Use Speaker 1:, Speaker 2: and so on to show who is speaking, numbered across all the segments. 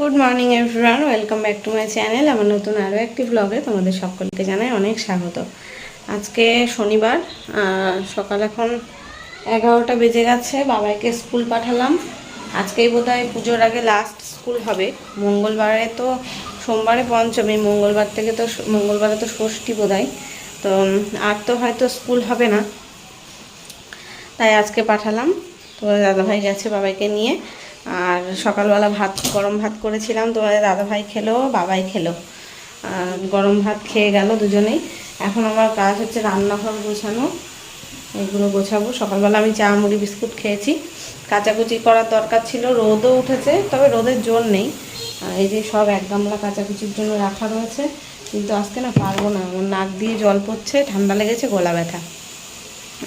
Speaker 1: Good morning everyone welcome back to my channel আমার নতুন আরও একটি ব্লগে তোমাদের সকলকে জানাই অনেক স্বাগত। আজকে শনিবার সকাল এখন এগারোটা বেজে গেছে। বাবাইকে স্কুল পাঠালাম। আজকেই বোধ হয় পুজোর আগে লাস্ট স্কুল হবে। মঙ্গলবারে তো সোমবারে পঞ্চমী, মঙ্গলবার থেকে তো মঙ্গলবারে তো ষষ্ঠী বোধ তো আর তো হয়তো স্কুল হবে না। তাই আজকে পাঠালাম। তো দাদাভাই গেছে বাবাইকে নিয়ে। আর সকালবেলা ভাত, গরম ভাত করেছিলাম, তো দাদাভাই খেলো, বাবাই খেলো। গরম ভাত খেয়ে গেল দুজনেই। এখন আমার কাজ হচ্ছে রান্নাঘর গোছানো, এগুলো গোছাবো। সকালবেলা আমি চা, মুড়ি, বিস্কুট খেয়েছি। কাচাকুচি করার দরকার ছিল, রোদও উঠেছে, তবে রোদের জোর নেই। এই যে সব এক গামলা কাচাকুচির জন্য রাখা রয়েছে, কিন্তু আজকে না পারব না, আমার নাক দিয়ে জল পড়ছে, ঠান্ডা লেগেছে, গলা ব্যথা।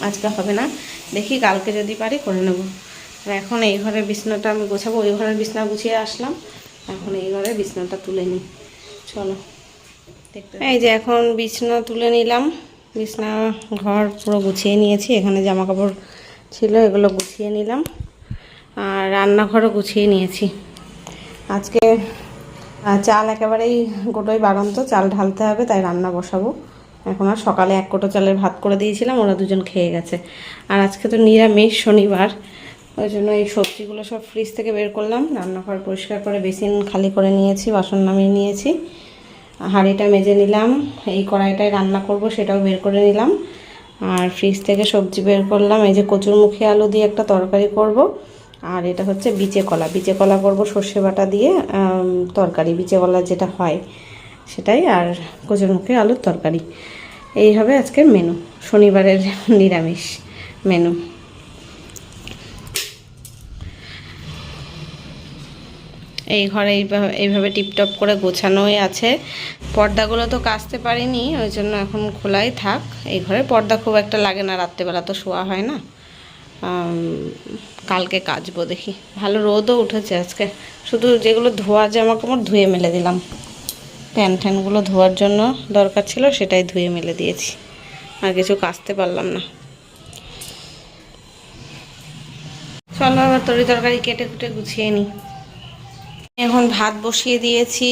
Speaker 1: আজকে হবে না, দেখি কালকে যদি পারি করে নেব। আর এখন এই ঘরের বিছনাটা আমি গোছাবো ওই ঘরের বিছনা গুছিয়ে আসলাম। এখন এই ঘরের বিছনাটা তুলে নিই। চলো। এই যে এখন বিছনা তুলে নিলাম। বিছনা ঘর পুরো গুছিয়ে নিয়েছি এখানে জামা কাপড় ছিল এগুলো গুছিয়ে নিলাম। আর রান্নাঘরও গুছিয়ে নিয়েছি। আজকে চাল একেবারেই গোটোই বাড়ন্ত চাল ঢালতে হবে তাই রান্না বসাবো। এখন আর সকালে এক কোটো চালের ভাত করে দিয়েছিলাম ওরা দুজন খেয়ে গেছে। আর আজকে তো নিরামিষ শনিবার। ওই জন্য এই সবজিগুলো সব ফ্রিজ থেকে বের করলাম। রান্নাঘর পরিষ্কার করে বেসিন খালি করে নিয়েছি, বাসন নামিয়ে নিয়েছি। হাঁড়িটা মেজে নিলাম, এই কড়াইটায় রান্না করব সেটাও বের করে নিলাম। আর ফ্রিজ থেকে সবজি বের করলাম, এই যে কচুরমুখী আলু দিয়ে একটা তরকারি করব। আর এটা হচ্ছে বিচে কলা। বিচে কলা করব সর্ষে বাটা দিয়ে তরকারি, বিচে কলা যেটা হয় সেটাই, আর কচুরমুখী আলুর তরকারি। এই হবে আজকের মেনু শনিবারের নিরামিষ মেনু এই ঘরে এইভাবে টিপটপ করে গোছানোই আছে। পর্দাগুলো তো কাচতে পারিনি, ওই জন্য এখন খোলাই থাক। এই ঘরে পর্দা খুব একটা লাগে না, রাত্রেবেলা তো শোয়া হয় না। কালকে কাচবো দেখি। ভালো রোদও উঠেছে আজকে। শুধু যেগুলো ধোয়া জামা কাপড় ধুয়ে মেলে দিলাম। প্যান ট্যানগুলো ধোয়ার জন্য দরকার ছিল, সেটাই ধুয়ে মেলে দিয়েছি। আর কিছু কাচতে পারলাম না। চলো আবার তরি তরকারি কেটে কুটে গুছিয়ে নিই। এখন ভাত বসিয়ে দিয়েছি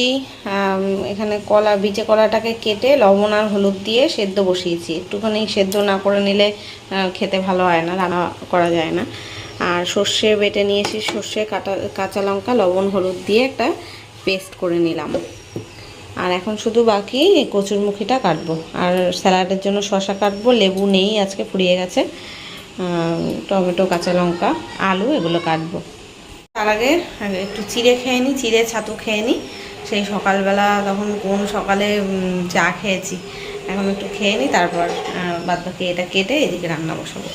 Speaker 1: এখানে কলা বিচে কলাটাকে কেটে লবণ আর হলুদ দিয়ে সেদ্ধ বসিয়েছি। একটুখানি সেদ্ধ না করে নিলে খেতে ভালো হয় না, রান্না করা যায় না। আর সর্ষে বেটে নিয়েছি, সর্ষে, কাটা, কাঁচা লঙ্কা, লবণ, হলুদ দিয়ে একটা পেস্ট করে নিলাম। আর এখন শুধু বাকি কচুরমুখিটা কাটবো। আর স্যালাডের জন্য শশা কাটবো, লেবু নেই, আজকে ফুরিয়ে গেছে। টমেটো, কাঁচা লঙ্কা, আলু, এগুলো কাটবো। তার আগে আগে একটু চিড়ে খেয়ে নিই চিড়ে ছাতু খেয়ে নিই সেই সকালবেলা তখন কোন সকালে চা খেয়েছি। এখন একটু খেয়ে নিই তারপর বাদ বাকি এটা কেটে এদিকে রান্না বসাবো।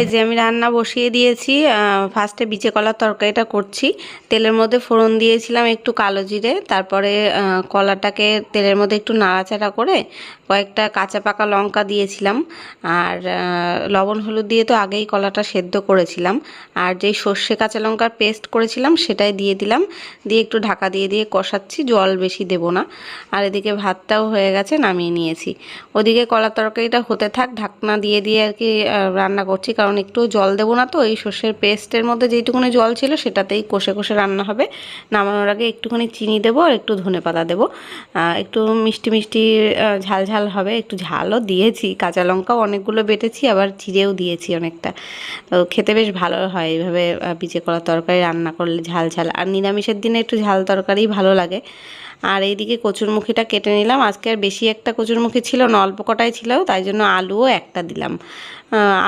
Speaker 1: এই যে আমি রান্না বসিয়ে দিয়েছি ফার্স্টে বিচে কলার তরকারিটা করছি। তেলের মধ্যে ফোড়ন দিয়েছিলাম একটু কালো জিরে, তারপরে কলাটাকে তেলের মধ্যে একটু নাড়াচাড়া করে কয়েকটা কাঁচা পাকা লঙ্কা দিয়েছিলাম। আর লবণ হলুদ দিয়ে তো আগেই কলাটা সেদ্ধ করেছিলাম। আর যেই সর্ষে কাঁচা লঙ্কার পেস্ট করেছিলাম সেটাই দিয়ে দিলাম। দিয়ে একটু ঢাকা দিয়ে দিয়ে কষাচ্ছি, জল বেশি দেবো না। আর এদিকে ভাতটাও হয়ে গেছে, নামিয়ে নিয়েছি। ওদিকে কলার তরকারিটা হতে থাক, ঢাকনা দিয়ে দিয়ে আর কি রান্না করছি, কারণ একটু জল দেবো না তো, এই সর্ষের পেস্টের মধ্যে যেইটুকুনি জল ছিল সেটাতেই কষে কষে রান্না হবে। নামানোর আগে একটুখানি চিনি দেবো আর একটু ধনে পাতা দেবো। একটু মিষ্টি মিষ্টি ঝাল ঝাল হবে। একটু ঝালও দিয়েছি, কাঁচা লঙ্কাও অনেকগুলো বেটেছি, আবার চিড়েও দিয়েছি অনেকটা। তো খেতে বেশ ভালো হয় এইভাবে পিচে করা তরকারি রান্না করলে ঝাল ঝাল। আর নিরামিষের দিনে একটু ঝাল তরকারি ভালো লাগে। আর এইদিকে কচুরমুখিটা কেটে নিলাম। আজকে আর বেশি একটা কচুরমুখি ছিল না, অল্প কটাই ছিল, তাই জন্য আলুও একটা দিলাম।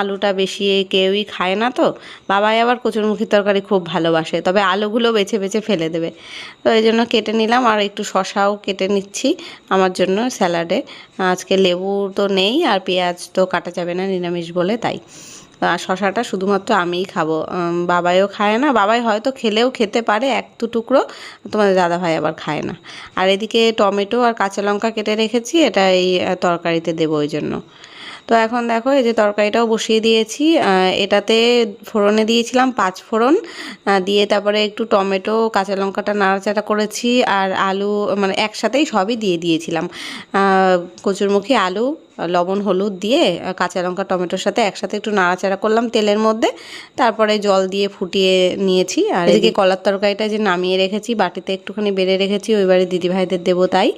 Speaker 1: আলুটা বেশি কেউই খায় না তো, বাবাই আবার কচুরমুখির তরকারি খুব ভালোবাসে, তবে আলুগুলো বেছে বেছে ফেলে দেবে। তো এই জন্য কেটে নিলাম, আর একটু শশাও কেটে নিচ্ছি আমার জন্য স্যালাডে। আজকে লেবু তো নেই, আর পেঁয়াজ তো কাটা যাবে না, নিরামিষ বলে তাই। আর শশাটা শুধুমাত্র আমিই খাব। বাবাইও খায় না। বাবাই হয়তো খেলেও খেতে পারে, এক দু টুকরো। তোমাদের দাদাভাই আবার খায় না। আর এদিকে টমেটো আর কাঁচা লঙ্কা কেটে রেখেছি, এটা এই তরকারিতে দেবো ওই জন্য। তো এখন দেখো এই যে তরকারিটাও বসিয়ে দিয়েছি। এটাতে ফোড়নে দিয়েছিলাম পাঁচ ফোড়ন। দিয়ে তারপরে একটু টমেটো কাঁচা লঙ্কাটা নাড়াচাড়া করেছি আর আলু মানে একসাথেই সবই দিয়ে দিয়েছিলাম। কচুরমুখী আলু লবণ হলুদ দিয়ে কাঁচা লঙ্কা টমেটোর সাথে একসাথে একটু নাড়াচাড়া করলাম তেলের মধ্যে। তারপরে জল দিয়ে ফুটিয়ে নিয়েছি। আর এদিকে কলার তরকারিটা যে নামিয়ে রেখেছি বাটিতে একটুখানি বেড়ে রেখেছি ওই বাড়ি দিদিভাইদের দেবো তাই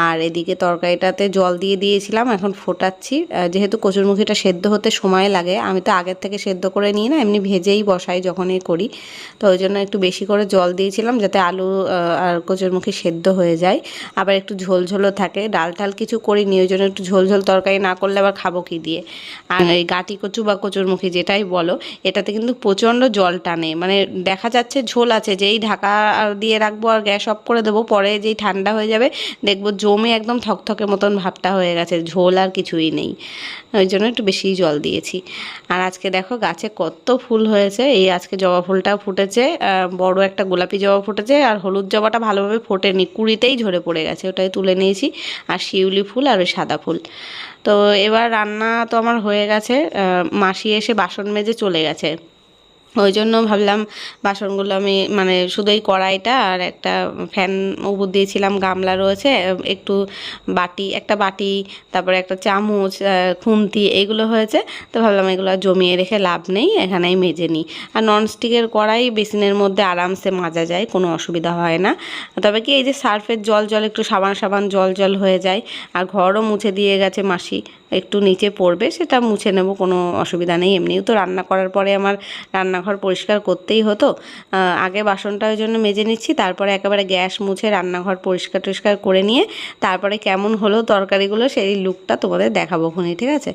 Speaker 1: আর এদিকে তরকারিটাতে জল দিয়ে দিয়েছিলাম এখন ফোটাচ্ছি। যেহেতু কচুরমুখিটা সেদ্ধ হতে সময় লাগে, আমি তো আগের থেকে সেদ্ধ করে নিই না, এমনি ভেজেই বসাই যখনই করি। তো ওই জন্য একটু বেশি করে জল দিয়েছিলাম যাতে আলু আর কচুরমুখি সেদ্ধ হয়ে যায়। আবার একটু ঝোল ঝোলও থাকে, ডাল টাল কিছু করিনি, ওই জন্য একটু ঝোল ঝোল তরকারি না করলে আবার খাব কি দিয়ে? আর এই গাটি কচু বা কচুরমুখী যেটাই বলো, এটাতে কিন্তু প্রচণ্ড জল টানে মানে দেখা যাচ্ছে ঝোল আছে, যেই ঢাকা দিয়ে রাখব আর গ্যাস অফ করে দেবো, পরে যেই ঠান্ডা হয়ে যাবে, দেখব জমে একদম থকথকে মতন ভাবটা হয়ে গেছে, ঝোল আর কিছুই নেই। ওই জন্য একটু বেশি জল দিয়েছি। আর আজকে দেখো গাছে কত ফুল হয়েছে। এই আজকে জবা ফুলটা ফুটেছে বড় একটা গোলাপি জবা ফুটেছে আর হলুদ জবাটা ভালোভাবে ফোটেনি, কুড়িতেই ঝরে পড়ে গেছে, ওটাই তুলে নিয়েছি। আর শিউলি ফুল আর ওই সাদা ফুল। তো এবার রান্না তো আমার হয়ে গেছে মাসি এসে বাসন মেজে চলে গেছে। ওই জন্য ভাবলাম বাসনগুলো আমি মানে শুধুই কড়াইটা আর একটা ফ্যান উপর দিয়েছিলাম, গামলা রয়েছে, একটু বাটি, একটা বাটি, তারপরে একটা চামচ খুন্তি এইগুলো হয়েছে। তো ভাবলাম এগুলো জমিয়ে রেখে লাভ নেই, এখানেই মেজে নিই। আর ননস্টিকের কড়াই বেসিনের মধ্যে আরামসে মাজা যায়, কোনো অসুবিধা হয় না। তবে কি এই যে সার্ফের জল জল, একটু সাবান সাবান, জল জল হয়ে যায়, আর ঘরও মুছে দিয়ে গেছে মাসি, একটু নিচে পড়বে, সেটা মুছে নেব, কোনো অসুবিধা নেই। এমনিও তো রান্না করার পরে আমার রান্নাঘর পরিষ্কার করতেই হতো। আগে বাসনটা ওই জন্য মেজে নিচ্ছি, তারপরে একেবারে গ্যাস মুছে রান্নাঘর পরিষ্কার টরিষ্কার করে নিয়ে তারপরে কেমন হলো তরকারিগুলো সেই লুকটা তোমাদের দেখাবো খুনি, ঠিক আছে?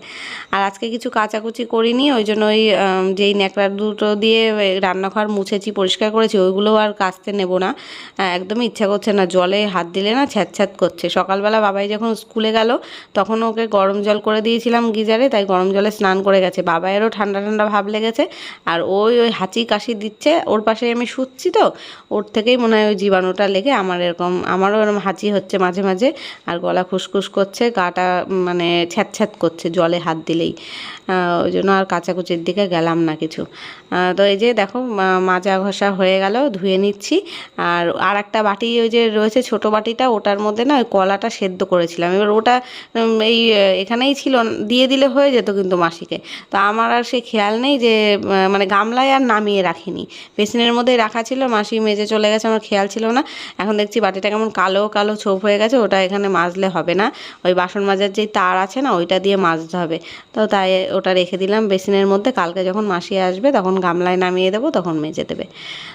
Speaker 1: আর আজকে কিছু কাচাকুচি করিনি, ওই জন্য ওই যেই ন্যাকড়া দুটো দিয়ে রান্নাঘর মুছেছি, পরিষ্কার করেছি ওইগুলো আর কাচতে নেব না। একদমই ইচ্ছা করছে না, জলে হাত দিলে না ছ্যাঁত ছ্যাঁত করছে। সকালবেলা বাবাই যখন স্কুলে গেল, তখন ওকে গরম জল করে দিয়েছিলাম গিজারে, তাই গরম জলে স্নান করে গেছে। বাবাইয়েরও ঠান্ডা ঠান্ডা ভাব লেগেছে, আর ওই ওই হাঁচি কাশি দিচ্ছে, ওর পাশে আমি শুচ্ছি তো, ওর থেকেই মনে হয় ওই জীবাণুটা লেগে আমার এরকম, আমারও এরকম হাঁচি হচ্ছে মাঝে মাঝে, আর গলা খুসখুস করছে, গাটা মানে ছ্যাঁত করছে জলে হাত দিলেই। ওই জন্য আর কাচাকুচির দিকে গেলাম না কিছু। তো এই যে দেখো মাজা ঘষা হয়ে গেল, ধুয়ে নিচ্ছি। আর আর একটা বাটি ওই যে রয়েছে ছোট বাটিটা, ওটার মধ্যে না ওই কলাটা সেদ্ধ করেছিলাম। এবার ওটা এই এখানেই ছিল, দিয়ে দিলে হয়ে যেত কিন্তু মাসিকে। তো আমার আর সে খেয়াল নেই যে মানে গামলায় আর নামিয়ে রাখিনি। বেসিনের মধ্যেই রাখা ছিল, মাসি মেজে চলে গেছে, আমার খেয়াল ছিল না। এখন দেখছি বাটিটা কেমন কালো কালো ছোপ হয়ে গেছে, ওটা এখানে মাজলে হবে না। ওই বাসন মাজার যেই তার আছে না, ওইটা দিয়ে মাজতে হবে। তো তাই ওটা রেখে দিলাম বেসিনের মধ্যে। কালকে যখন মাসি আসবে তখন গামলায় নামিয়ে দেবো, তখন মেজে দেবে।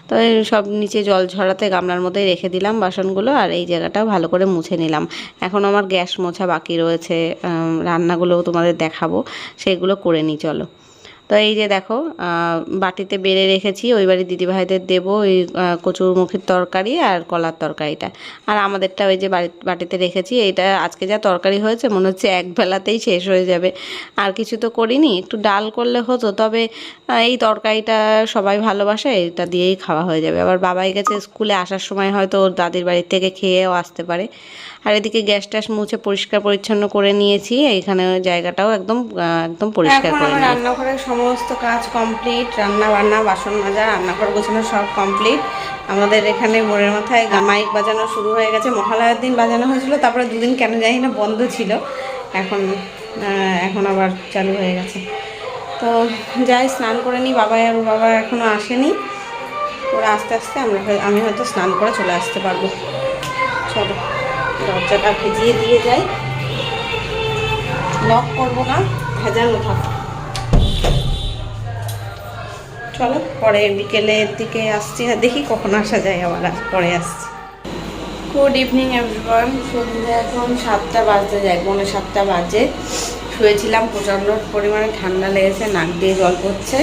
Speaker 1: তো সব নিচে জল ঝরাতে গামলার মধ্যে রেখে দিলাম বাসনগুলো আর এই জায়গাটাও ভালো করে মুছে নিলাম। এখন আমার গ্যাস মোছা বাকি রয়েছে রান্নাগুলোও তোমাদের দেখাবো, সেগুলো করে নিই, চলো। তো এই যে দেখো বাটিতে বেড়ে রেখেছি, ওই বাড়ি দিদিভাইদের দেবো, ওই কচুর মুখের তরকারি আর কলার তরকারিটা। আর আমাদেরটা ওই যে বাড়ি বাটিতে রেখেছি, এইটা আজকে যা তরকারি হয়েছে, মনে হচ্ছে এক বেলাতেই শেষ হয়ে যাবে। আর কিছু তো করিনি, একটু ডাল করলে হতো, তবে এই তরকারিটা সবাই ভালোবাসে, এটা দিয়েই খাওয়া হয়ে যাবে। আবার বাবাই গেছে স্কুলে আসার সময় হয়তো ওর দাদির বাড়ির থেকে খেয়েও আসতে পারে। আর এদিকে গ্যাস ট্যাস মুছে পরিষ্কার পরিচ্ছন্ন করে নিয়েছি। এইখানে জায়গাটাও একদম একদম পরিষ্কার করে নিয়েছি।
Speaker 2: রান্নাঘরের সমস্ত কাজ কমপ্লিট রান্না বান্না বাসন মাজা রান্নাঘর গোছানো সব কমপ্লিট। আমাদের এখানে মোড়ের মাথায় মাইক বাজানো শুরু হয়ে গেছে। মহালয়ার দিন বাজানো হয়েছিল তারপরে দুদিন কেন জানি না বন্ধ ছিল। এখন এখন আবার চালু হয়ে গেছে। তো যাই স্নান করে নিই। বাবা আর বাবা এখনও আসেনি। ওরা আস্তে আস্তে আমরা আমি হয়তো স্নান করে চলে আসতে পারব। চলো। দরজাটা ভেজিয়ে দিয়ে যাই। লক করব না ভেজানো থাক চলো, পরে বিকেলের দিকে আসছি আর দেখি কখন আসা যায় আবার পরে আসছি। গুড ইভিনিং এভরিওয়ান সন্ধ্যে এখন সাতটা বাজতে যায়, পৌনে সাতটা বাজে। শুয়েছিলাম, প্রচণ্ড পরিমাণে ঠান্ডা লেগেছে, নাক দিয়ে জল পড়ছে,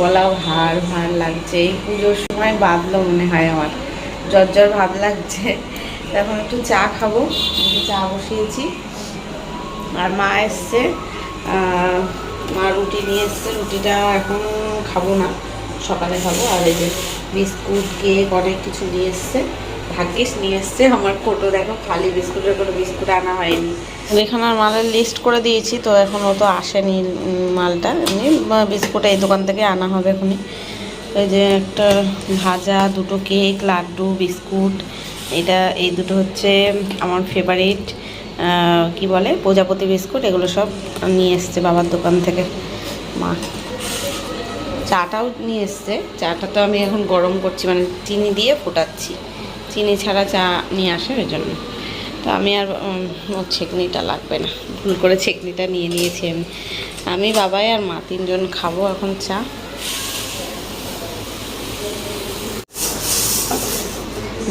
Speaker 2: গলাও হাড় ভার লাগছে। এই পুজোর সময় বাঁধলো মনে হয় আমার। জ্বর জ্বর ভাব লাগছে। এখন একটু চা খাব। চা বসিয়েছি। আর মা এসছে। মা রুটি নিয়ে এসছে। রুটিটা এখন খাব না। সকালে খাব। আর এই যে বিস্কুট, কেক অনেক কিছু নিয়ে এসছে।
Speaker 1: ভাগ্যিস নিয়ে এসছে আমার কোটো দেখো, খালি বিস্কুটের কোনো বিস্কুট আনা হয়নি। এখানে আর মালের লিস্ট করে দিয়েছি, তো এখন ও তো আসেনি মালটা। এমনি বিস্কুট এই দোকান থেকে আনা হবে এখনই। ওই যে একটা ভাজা, দুটো কেক, লাড্ডু, বিস্কুট এটা এই দুটো হচ্ছে আমার ফেভারিট কি বলে, প্রজাপতি বিস্কুট, এগুলো সব নিয়ে এসছে বাবার দোকান থেকে। মা, চাটাও নিয়ে এসছে। চাটা তো আমি এখন গরম করছি মানে চিনি দিয়ে ফোটাচ্ছি। চিনি ছাড়া চা নিয়ে আসে ওই জন্য। তো আমি আর ছেকনিটা লাগবে না। ভুল করে ছেকনিটা নিয়ে নিয়েছি আমি। আমি বাবাই আর মা তিনজন খাব এখন চা।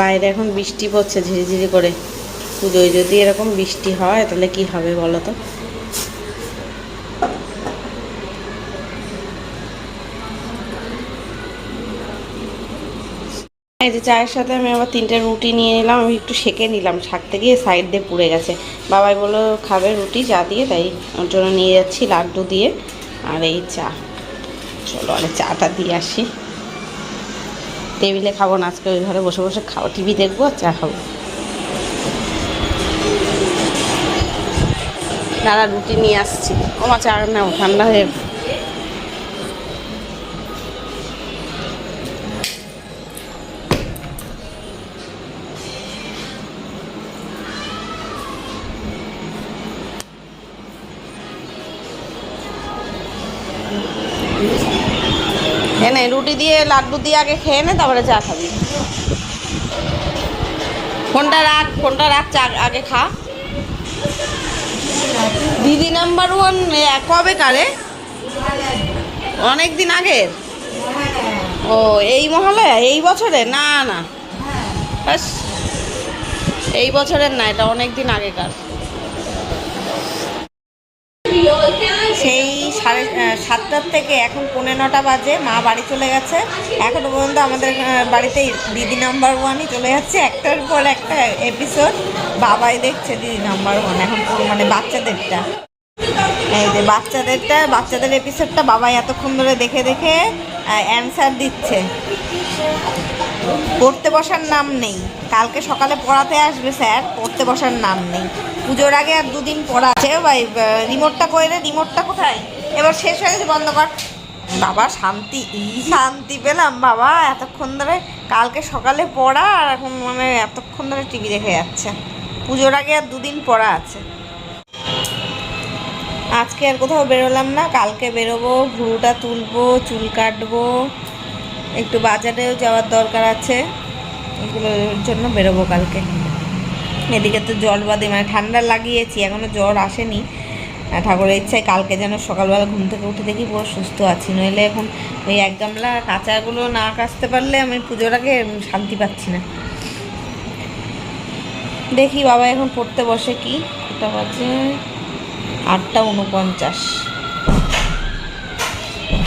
Speaker 1: বাইরে এখন বৃষ্টি পড়ছে ঝিরিঝিরি করে। পুজোয় যদি এরকম বৃষ্টি হয়, তাহলে কি হবে বলো তো? এই যে চায়ের সাথে আমি আবার তিনটে রুটি নিয়ে নিলাম, আমি একটু সেকে নিলাম, ছাকতে গিয়ে সাইড দিয়ে পুড়ে গেছে। বাবাই বলল, খাবে রুটি, চা দিয়ে? তাই ওর জন্য নিয়ে যাচ্ছি লাড্ডু দিয়ে, আর এই চা। চলো আরে চাটা দিয়ে আসি। টেবিলে খাব না, আজকে ওই ঘরে বসে বসে খাব, টিভি দেখব, চা খাব। দাদা রুটি নিয়ে আসছি। মা চা না ঠান্ডা হয়ে এনে রুটি দিয়ে লাড্ডু দিয়ে আগে খেয়ে নে, তারপরে চা খাবি। ফোনটা রাখ ফোনটা রাখ, চা আগে খা। দিদি নাম্বার ওয়ান কবে কারে? অনেক দিন আগের? ও, এই মহালয়া এই বছরে? না না। এই বছরের না, এটা অনেক দিন আগেকার। সাতটার থেকে এখন পৌনে নটা বাজে, মা বাড়ি চলে গেছে। এখনও পর্যন্ত আমাদের বাড়িতে দিদি নাম্বার ওয়ানই চলে যাচ্ছে। একটার পর একটা এপিসোড বাবাই দেখছে দিদি নাম্বার ওয়ান এখন মানে বাচ্চাদেরটা এই যে বাচ্চাদেরটা বাচ্চাদের এপিসোডটা বাবাই এতক্ষণ ধরে দেখে দেখে অ্যান্সার দিচ্ছে। পড়তে বসার নাম নেই। কালকে সকালে পড়াতে আসবে স্যার, পড়তে বসার নাম নেই। পুজোর আগে আর দুদিন পড়া আছে। ভাই রিমোটটা করে রে? রিমোটটা কোথায়? এবার শেষ হয়ে গেছে, বন্ধ কর। বাবা, শান্তি শান্তি পেলাম, বাবা। এতক্ষণ ধরে কালকে সকালে পড়া, আর এখন মানে এতক্ষণ ধরে টিভি দেখে যাচ্ছে। পুজোর আগে আর দুদিন পড়া আছে। আজকে আর কোথাও বেরোলাম না, কালকে বেরোবো ভুরুটা তুলবো, চুল কাটবো, একটু বাজারেও যাওয়ার দরকার আছে, এগুলোর জন্য বেরোবো কালকে। এদিকে তো জল বাদে মানে ঠান্ডা লাগিয়েছি এখনও জ্বর আসেনি। ঠাকুরের ইচ্ছায় কালকে যেন সকালবেলা ঘুম থেকে উঠে দেখি পুরো সুস্থ আছি। নইলে এখন ওই এক গামলা কাঁচাগুলো না কাচতে পারলে আমি পুজোটাকে শান্তি পাচ্ছি না। দেখি বাবা এখন পড়তে বসে কি? ওটা বাজে? আটটা উনপঞ্চাশ।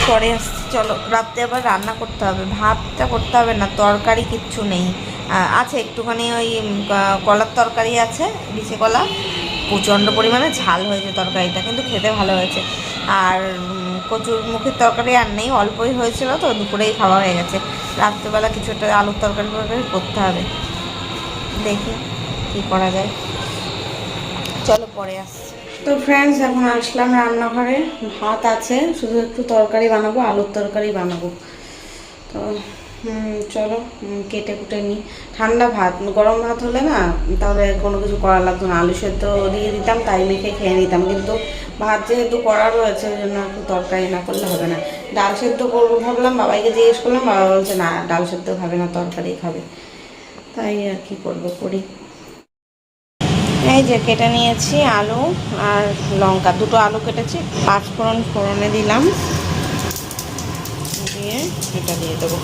Speaker 1: পরে আসছি, চলো। রাত্রে আবার রান্না করতে হবে। ভাতটা করতে হবে না, তরকারি কিচ্ছু নেই। আছে একটুখানি ওই কলার তরকারি আছে বিছে কলা। প্রচণ্ড পরিমাণে ঝাল হয়েছে তরকারিটা, কিন্তু খেতে ভালো হয়েছে। আর কচুর মুখের তরকারি আর নেই, অল্পই হয়েছিল তো, দুপুরেই খাওয়া হয়ে গেছে। রাত্রেবেলা কিছু একটা আলুর তরকারি টরকারি করতে হবে। দেখি কী করা যায়। চলো পরে আসছি। তো ফ্রেন্ডস এখন আসলাম রান্নাঘরে। ভাত আছে, শুধু একটু তরকারি বানাবো, আলুর তরকারি বানাবো। তো চলো কেটে কুটে নিই। ঠান্ডা ভাত, গরম ভাত হলে না, তাহলে কোনো কিছু করা লাগতো না। আলু সেদ্ধ দিয়ে দিতাম, তাই মেখে খেয়ে নিতাম। কিন্তু ভাত যেহেতু করা রয়েছে, ওই জন্য একটু তরকারি না করলে হবে না। ডাল সেদ্ধ করব ভাবলাম, বাবাইকে জিজ্ঞেস করলাম, বাবা বলছে, না, ডাল সেদ্ধ খাবে না, তরকারি খাবে। তাই আর কি করব, করি। এই যে কেটে নিয়েছি আলু আর লঙ্কা। দুটো আলু কেটেছি, পাঁচ ফোড়ন ফোড়নে দিলাম। দিয়ে এটা দিয়ে দেবো।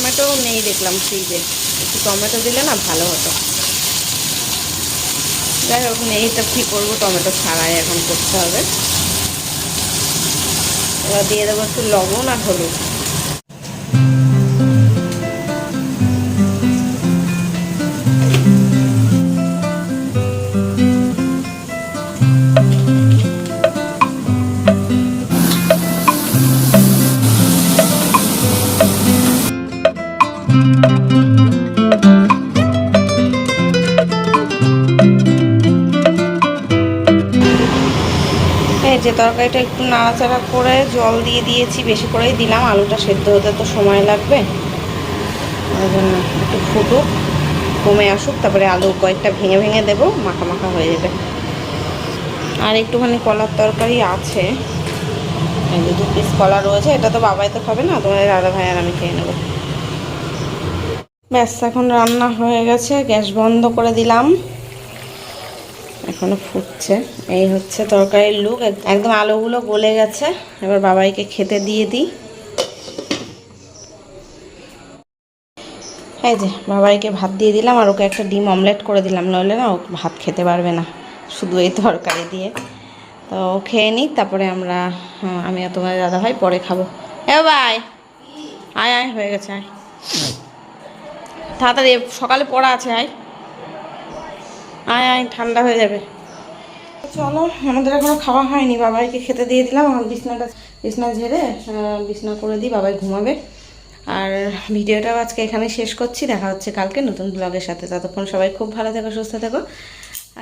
Speaker 1: টমেটো নেই দেখলাম ফ্রিজে। একটু টমেটো দিলে না ভালো হতো। যাই হোক, নেই তো কী করব, টমেটো ছাড়াই এখন করতে হবে। এবার দিয়ে দেবো একটু লবণ আর হলুদ। যে তরকারিটা একটু নাড়াচাড়া করে জল দিয়ে দিয়েছি, বেশি করেই দিলাম। আলুটা সেদ্ধ হতে তো সময় লাগবে। ওই জন্য একটু ফুটুক, কমে আসুক, তারপরে আলু কয়েকটা ভেঙে ভেঙে দেবো, মাখা মাখা হয়ে যাবে। আর একটুখানি কলার তরকারি আছে। দু পিস কলা রয়েছে, এটা তো বাবাই তো খাবে না, তোমাদের দাদা ভাই আর আমি খেয়ে নেব। ব্যাস, এখন রান্না হয়ে গেছে, গ্যাস বন্ধ করে দিলাম। এখনও ফুটছে। এই হচ্ছে তরকারির লুক একদম আলুগুলো গলে গেছে। এবার বাবাইকে খেতে দিয়ে দিই। এই যে, বাবাইকে ভাত দিয়ে দিলাম আর ওকে একটা ডিম অমলেট করে দিলাম। নইলে না ও ভাত খেতে পারবে না, শুধু এই তরকারি দিয়ে। তো ও খেয়ে নিই তারপরে আমরা আমি আর তোমার দাদা ভাই পরে খাব। এ বাই! আয় আয়, হয়ে গেছে আয়। তাড়াতাড়ি, সকালে পড়া আছে, আয়। আয় আয়, ঠান্ডা হয়ে যাবে। চলো, আমাদের এখনও খাওয়া হয়নি, বাবাইকে খেতে দিয়ে দিলাম এখন বিছনাটা, বিছনা ঝেড়ে বিছনা করে দিই, বাবাই ঘুমাবে। আর ভিডিওটাও আজকে এখানে শেষ করছি, দেখা হচ্ছে কালকে নতুন ব্লগের সাথে। ততক্ষণ সবাই খুব ভালো থেকো, সুস্থ থেকো।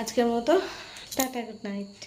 Speaker 1: আজকের মতো, টাটা গুড নাইট